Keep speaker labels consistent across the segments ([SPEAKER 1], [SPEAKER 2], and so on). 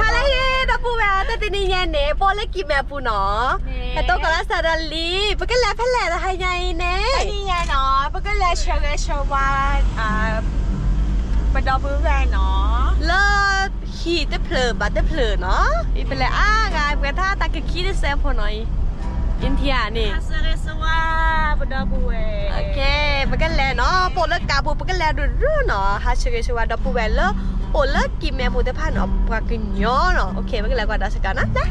[SPEAKER 1] ฮาเลเฮดับปูแวแต่ตินีเย็นเน่โปเล็กกิแม่ปูเนาะแต่โตกับลาซาดาลีปก็แล้วแพแล่ละให้ไงเน่
[SPEAKER 2] นี่ไงเนาะปก็เลยเชื่อเลยเชื่อว่าอ่าปดอบื้อแวนเนาะ
[SPEAKER 1] เลิศขี่แต่เพลอบัดแต่เพลอเนาะอีเป็นไรอ้างายเพื่อถ้าตากะขี้ได้แซมพอหน่อยอินเทียนี่
[SPEAKER 2] อาเซเรสวาปดอบื้อเว
[SPEAKER 1] โอเคปก็แล้วเนาะโปเลิกกาปูปก็แล้วดูดูเนาะฮาเชเกชวาดับปูแวเลโปเลิกกิแม่ปูแต่ผ่านเนาะปากกินย่อเนาะโอเคปก็แล้ว ก็ดัสกันนะนะ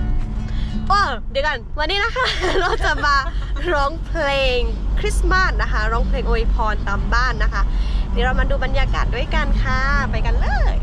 [SPEAKER 1] โอ้เดี๋ยวกันวันนี้นะคะเราจะมาร้องเพลงคริสต์มาสนะคะร้องเพลงอวยพรตามบ้านนะคะ เดี๋ยวเรามาดูบรรยากาศด้วยกันค่ะ ไปกันเลย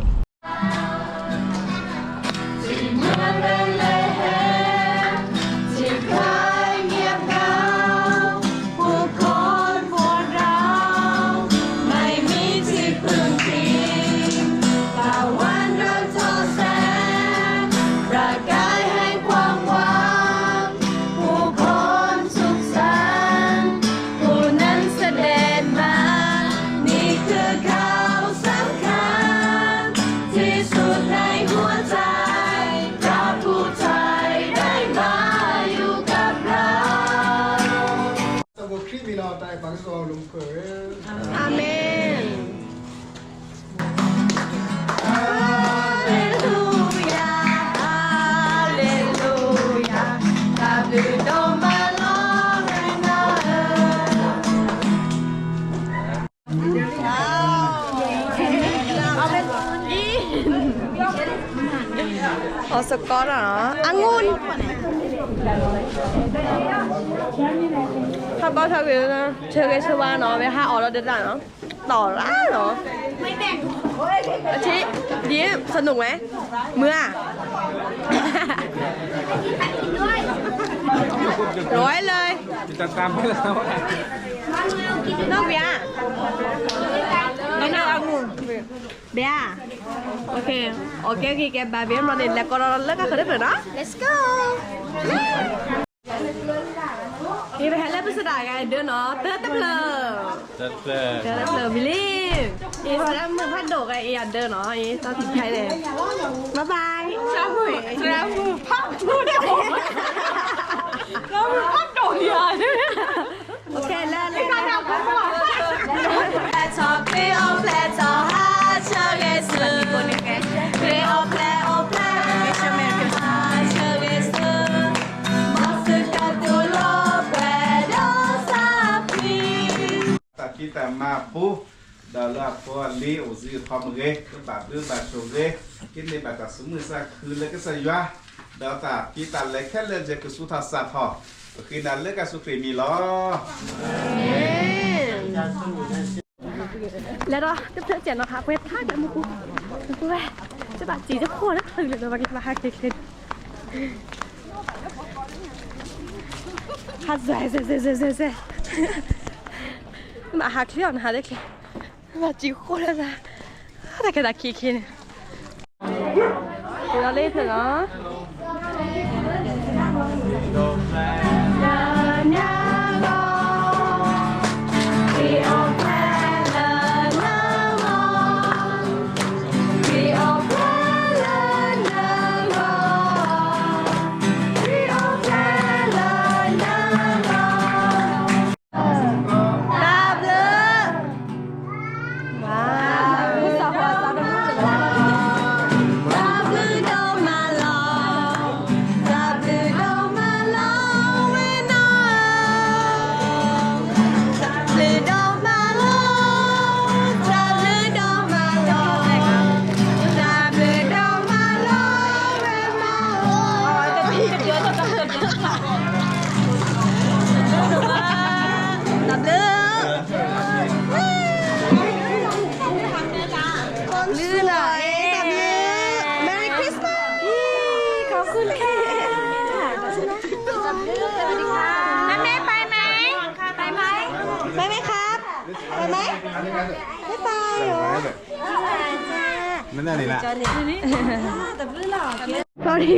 [SPEAKER 3] Så vår kriminal är faktiskt av de för
[SPEAKER 1] อาเมน
[SPEAKER 2] ฮา เลลูยาฮาเลลูยาตาบลูโดมาลอเรนาเอ
[SPEAKER 1] เอาเป็นยีออสกอตเหรอองุ่นถ้าบ้าทาเวลนะเชื่อกันเชื่อว่าเนาะไปหาออเราเดินได้เนาะต่อร้านเนาะไม่แบ่งอาชิดีสนุกไหมเมื่อร้อยเลย
[SPEAKER 4] จะตามให้แล้ว
[SPEAKER 1] นอกเบียร์ไม่นอกองุ่นเบียร์โอเค โอเคโอเคแกบาเบียร์มาเนี่ยแล้วก็เราเลิกกันเขาได้เปล่านะ let's go แฮร์รี่พิสดารกันเดินเนาะเติร์ดเตลอ
[SPEAKER 4] จะเจอ
[SPEAKER 1] เติร์ดเตลอบิลลี่อีพอแล้วมึงพัดโดกไอ้อันเดินเนาะอีตอนสุดท้ายเลยบ๊ายบาย
[SPEAKER 2] ชาบุยชาบุยพักดูเดี๋ยวชาบุยพักโดดยาด้วย
[SPEAKER 1] โอเคเลิกเลยนะ
[SPEAKER 2] แพลช แต่า
[SPEAKER 4] ปุ๊บดาลาพอลีโอซีทอมเกก็บาดเรื่องบาดโชเกกินในบาดตัดสมือสักคืนเลยก็สยะดาวตากีตันเลยแค่เล่นจะกุสุทัสสะทอคือนั้นเลิกกับสุครีมีล้อ
[SPEAKER 1] แล้วก็เพื่อเจ็ดนะคะเว็บท่ากันมุกุมุกุแม่จะบาดจีจะโค่นนะตื่นเลยมากินมาฮักเกๆฮักเซ่เซ่เซ่เซ่เซ่เซเลี้ยวนะฮั กเด็กๆมาจีโค่นแล้วนะแต่ก็ได้คิดคินเราเล่นเถอะเนาะ Sorry.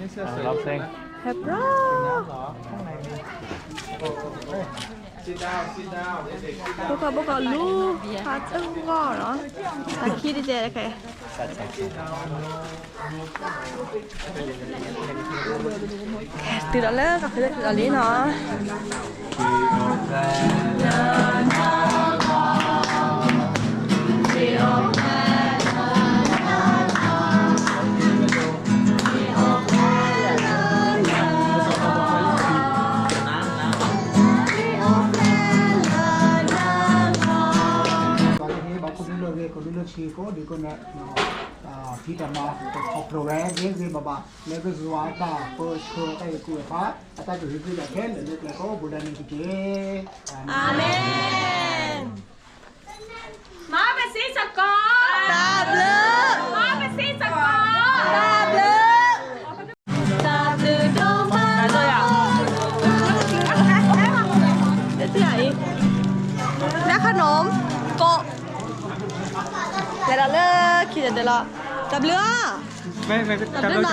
[SPEAKER 1] นี่เสื้อสวยรับเซ็ง Hebron. เข้างในมีโอ้โหซีดาวซีดาวเงก่อ
[SPEAKER 4] เนาะตา
[SPEAKER 1] lu ha chung
[SPEAKER 4] go no. Ha ki ตื่น
[SPEAKER 1] แล้
[SPEAKER 4] วเลิก
[SPEAKER 1] ก็คือตื่นแล้วนี้
[SPEAKER 3] เนาะ ๆ ko dulu chi ko di ko na kita ma ko top program ge ge baba le ge zwa ta po cho ta ku pa ata ju ju da ken le le ko budan ni ke
[SPEAKER 1] amen
[SPEAKER 2] มาเป็นซีสกอร์
[SPEAKER 1] đạp lơ
[SPEAKER 2] ม
[SPEAKER 1] để là lơ khi để là đạp lơ
[SPEAKER 5] ไม่ไม่
[SPEAKER 1] đạp
[SPEAKER 5] จำ
[SPEAKER 1] lơ
[SPEAKER 5] ต้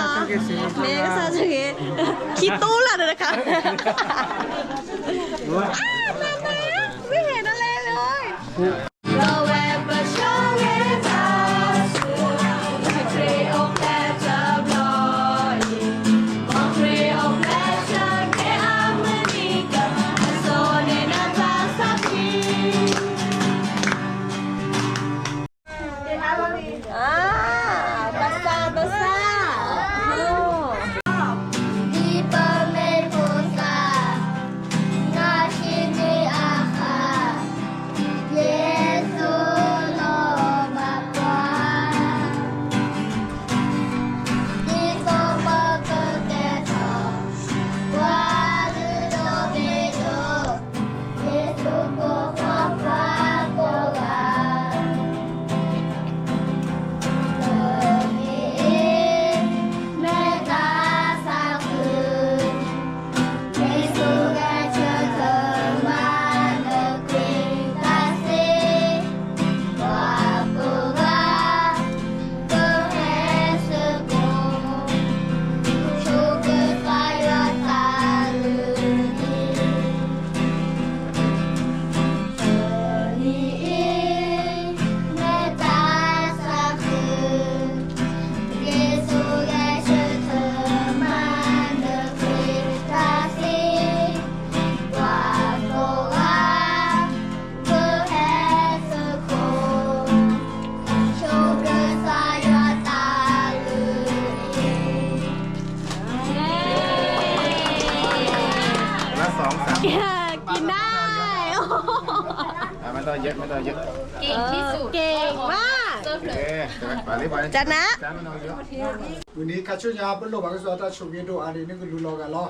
[SPEAKER 6] kachu nya pullo ba so ta chugi do
[SPEAKER 2] ani ni lu lo ga lo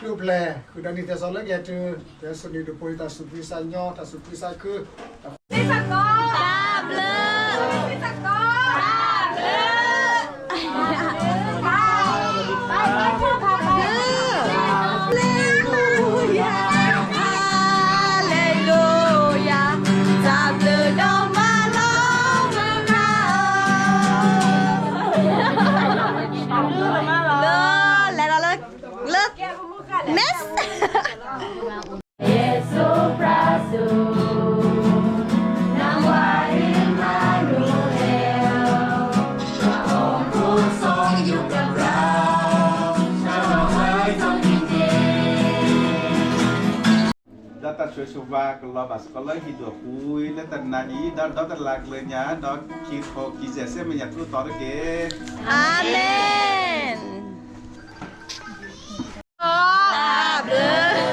[SPEAKER 2] kyu ple ku dani te so le ge tu te so ni do poi ta su pi sa nyo ta su pi sa ku ta
[SPEAKER 4] Data Shushuva kalau pas kalau hidup pui, data nadi dan data laglenya dot kiko kizese menyatu torge.
[SPEAKER 1] อาเมนดาบเลย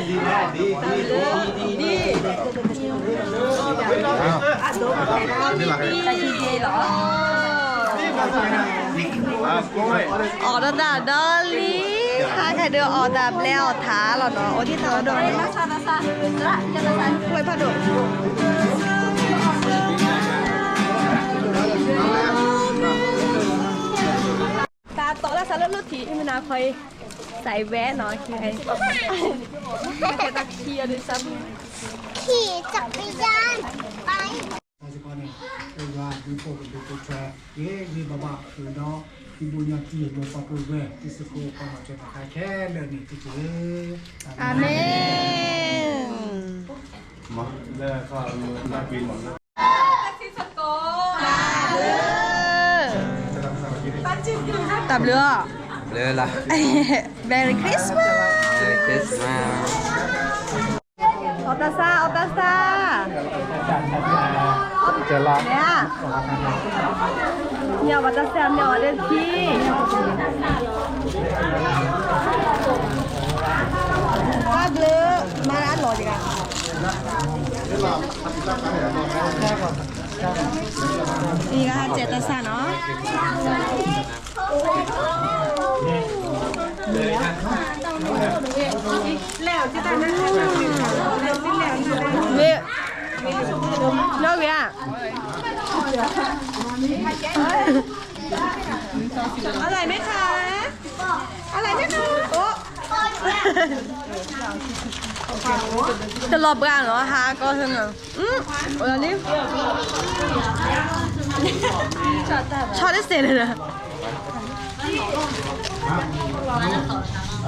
[SPEAKER 4] Di di di di di. Ah, koi.
[SPEAKER 1] ออกดาดาดอ ลลี่ถ้าใครเดือออกดาบแล้วท้าเหรอเนาะโอ้ที่ท้าโดนมาซาซาละจะละสันไว้พอดุตาโตแล้วซาเลือดทีที่มนาคอยใส่แว่นเนาะคือไงไม่เคยตะเคียนด้วยซ้ำ
[SPEAKER 6] ขี่จักรยานไป
[SPEAKER 3] มาสิก่อนาะ นี่ va di poco di poco ye di baba tu no di bunya ti lo pa pu ve ti se ko pa ma che ka ke le ni ti che
[SPEAKER 2] อาเมน
[SPEAKER 4] มาแล้วก็ลาบินหมดแล้ว
[SPEAKER 2] ตับเรือ
[SPEAKER 7] เลยล่ะ
[SPEAKER 2] Merry Christmas
[SPEAKER 7] Merry Christmas
[SPEAKER 2] ออตาซาออตาซา
[SPEAKER 3] จละ
[SPEAKER 2] เนี่ยเนี่ยวัตาซาเนี่ยเดนที่ก็เบือมาร้านหล่อดีกันนี่ก็เจตสาเนาะเว้ยเลิกเว้ ยอะไรไหมคะอะไรไหมคะโอ้จะรอบกลางเหรอฮะก็สนุกอืมโอ้ยนี่ชอบได้เสร็จเลยนะ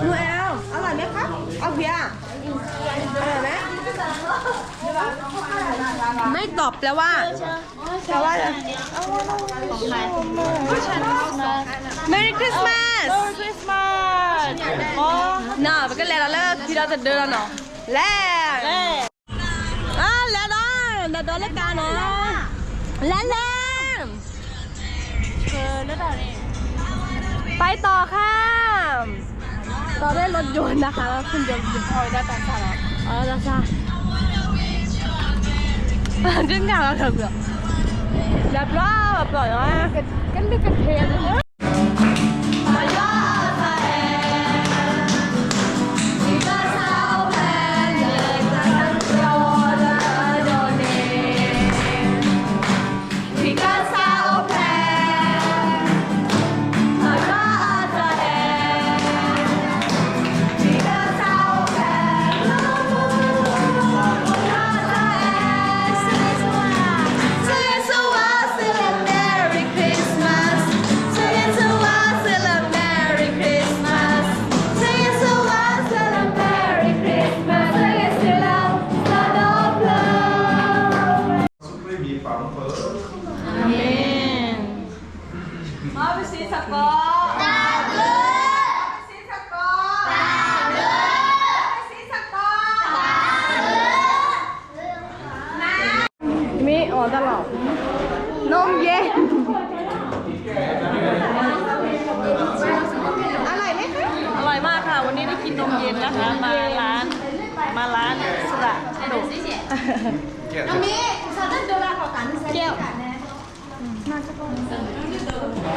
[SPEAKER 2] หนูแอลอร่อยไหมคะเอาเบียร์อร่อยไหม ไม่ตอบแปลว่าแปลว่าอะไร Merry Christmas Merry Christmas อ๋อน่ะมันก็แล้วแล้ว ที่เราจะเดินแล้วเนาะแล้วอ่าแล้วนะเดี๋ยวเดินเล่นกันเนาะแล้วแล้วไปต่อค่ะ ต่อด้วยรถยนต์นะคะแล้วคุณยนต์พอยได้ตาซาเหรออ๋อตาซา 真假的可不，来不啦，不啦，跟跟那个天的。
[SPEAKER 4] มา
[SPEAKER 8] ร้านสระขนม
[SPEAKER 4] เกลียด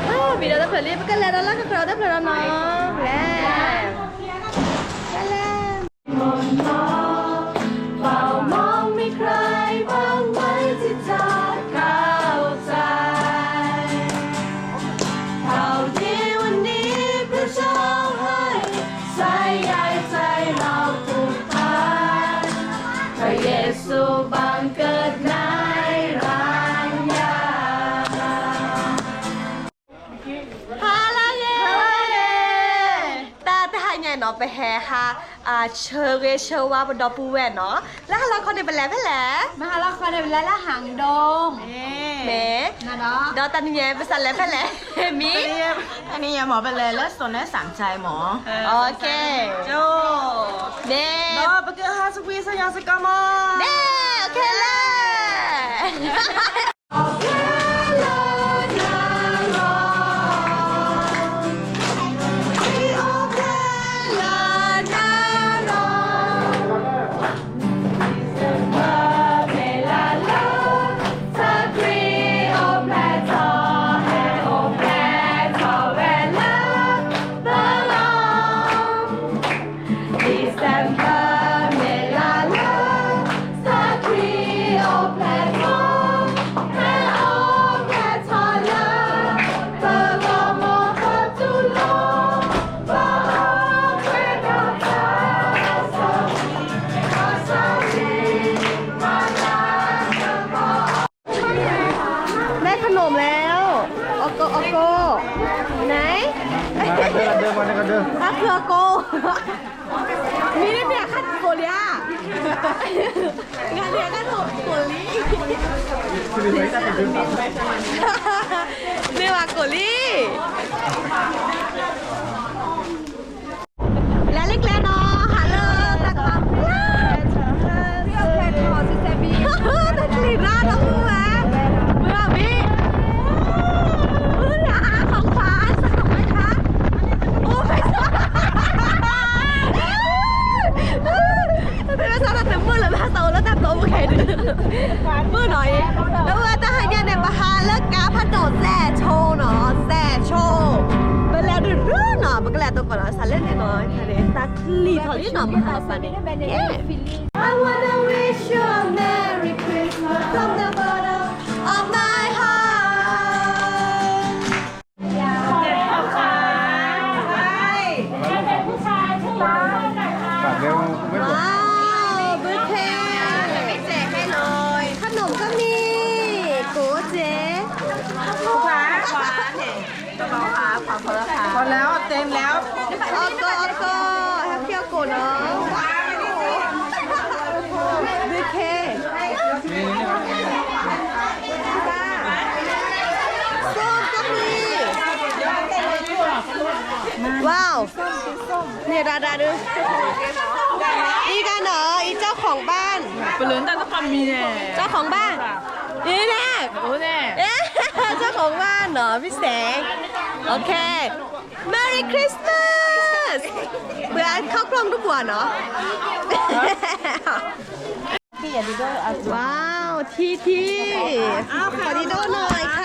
[SPEAKER 2] อ้าววิดีโอจะเผยรีบกันแล้วแล้วก็เราได้เผยแล้วเนาะ เนาะไปแฮค่ะอ่าเชอเรเชอว่าบนดอปูแหวนเนาะแล้วเราคนเดียวไปแล้วไปแล้ว
[SPEAKER 8] มาละครเดี๋ยวแล้วละหางดง
[SPEAKER 2] แหม
[SPEAKER 8] นะเนาะ
[SPEAKER 2] ดอตันเย่ไปสั่นแล้วไปแล้วมี
[SPEAKER 8] อันนี้ยังหมอไปเลยแล้วส่วนนี้สามใจหมอ
[SPEAKER 2] โอเคโจเด้
[SPEAKER 8] เนาะไปเกิดฮาสวีสยามสกามอ
[SPEAKER 2] เด้โอเคเลย
[SPEAKER 1] 들어
[SPEAKER 3] 가고 미래비 약간 소리야 미래비 약간 소리
[SPEAKER 1] 미래비 약간 소리 มื
[SPEAKER 3] อ
[SPEAKER 1] หน่อย แล้วว่าจะให้เนเนี่ยมาหาเลิกกาพัดโดดแซ่โชว์เนาะแซ่โชว์เป็นแล้วดื้อเนาะมันก็แล้วตัวก่อนเนาะสารเล่นน้อยทะเลตักลีทอลี่เนาะมาหาสันเนี่ย
[SPEAKER 3] ว้า
[SPEAKER 1] วเนี่ยดาดาดูอีกันเหรออีเจ้าของบ้าน
[SPEAKER 2] เปลือนตาต้本轮มีแน่？
[SPEAKER 1] เจ้าของบ้านนี่แน่
[SPEAKER 2] 我呢？
[SPEAKER 1] เอ๊ะเจ้าของบ้านเหรอพี่แสงโอเค Merry Christmas เบื่อเข้ากล้องทุกวันเนาะ
[SPEAKER 8] เปลี่ยนดีด้
[SPEAKER 1] วยว้าว ทีทีขอดีโดหน่อยค่ะ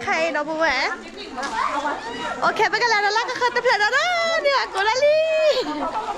[SPEAKER 1] khay nó bố mẹ ok
[SPEAKER 2] bây giờ là
[SPEAKER 1] nó lắc cái khơi tập lại đó đó đi là của Lali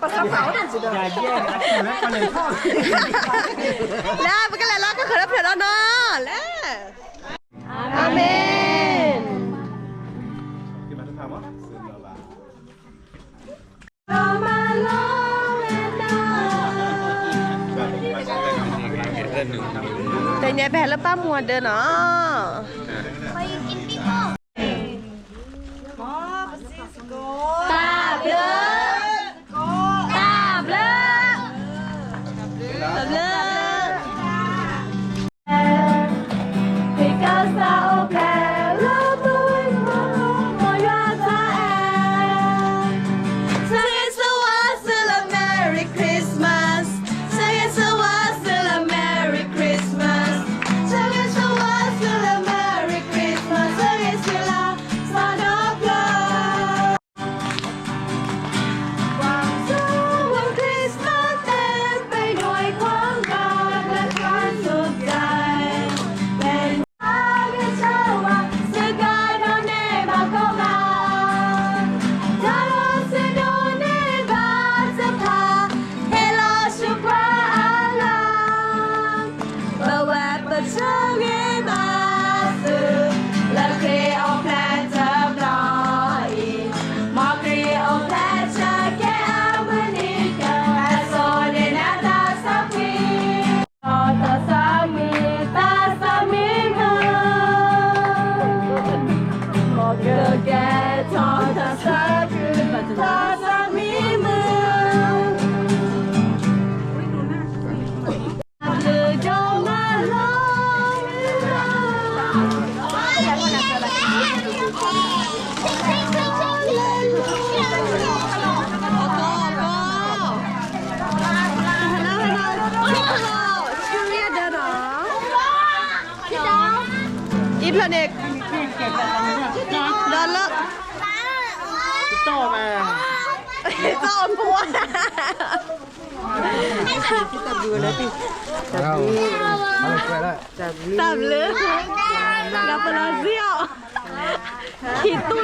[SPEAKER 1] อย่าแย่งนะคุณแม่ก็เลยพ่แล้วมันก็แล้วก็คือรับเถิดแล้วเนาะแล้วอาเมน แต่เนี่ยแพ้แล้วป้ามัวเดินเนาะ là nè đó là ต่อมา to quá tạm lứa gặp là rượu thì tu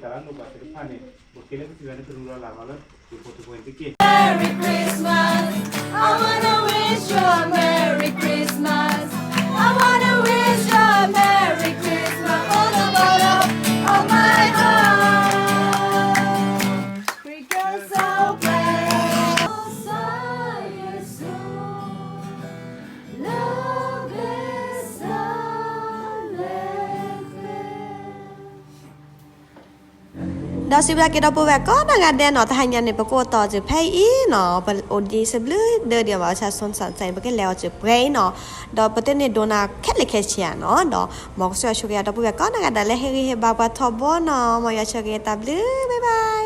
[SPEAKER 1] no. Merry Christmas. สิบลาเกดอปแวก็นางานแดนเนาะทหารยันในประโกต่อจะเพยอีเนาะปะโอดีสิบลือเดือเดียวว่าชาสนสันใจปะเกแล้วจะเพยเนาะดอปะเตเนโดนา
[SPEAKER 3] แค่เลเคเชียเนาะ
[SPEAKER 1] ดอมอกสวยชุกยาดอปแวกก็นางาดน
[SPEAKER 4] เลเฮริ
[SPEAKER 1] เฮบาบาทอบเนาะมอยาชเกตับลือบ๊ายบาย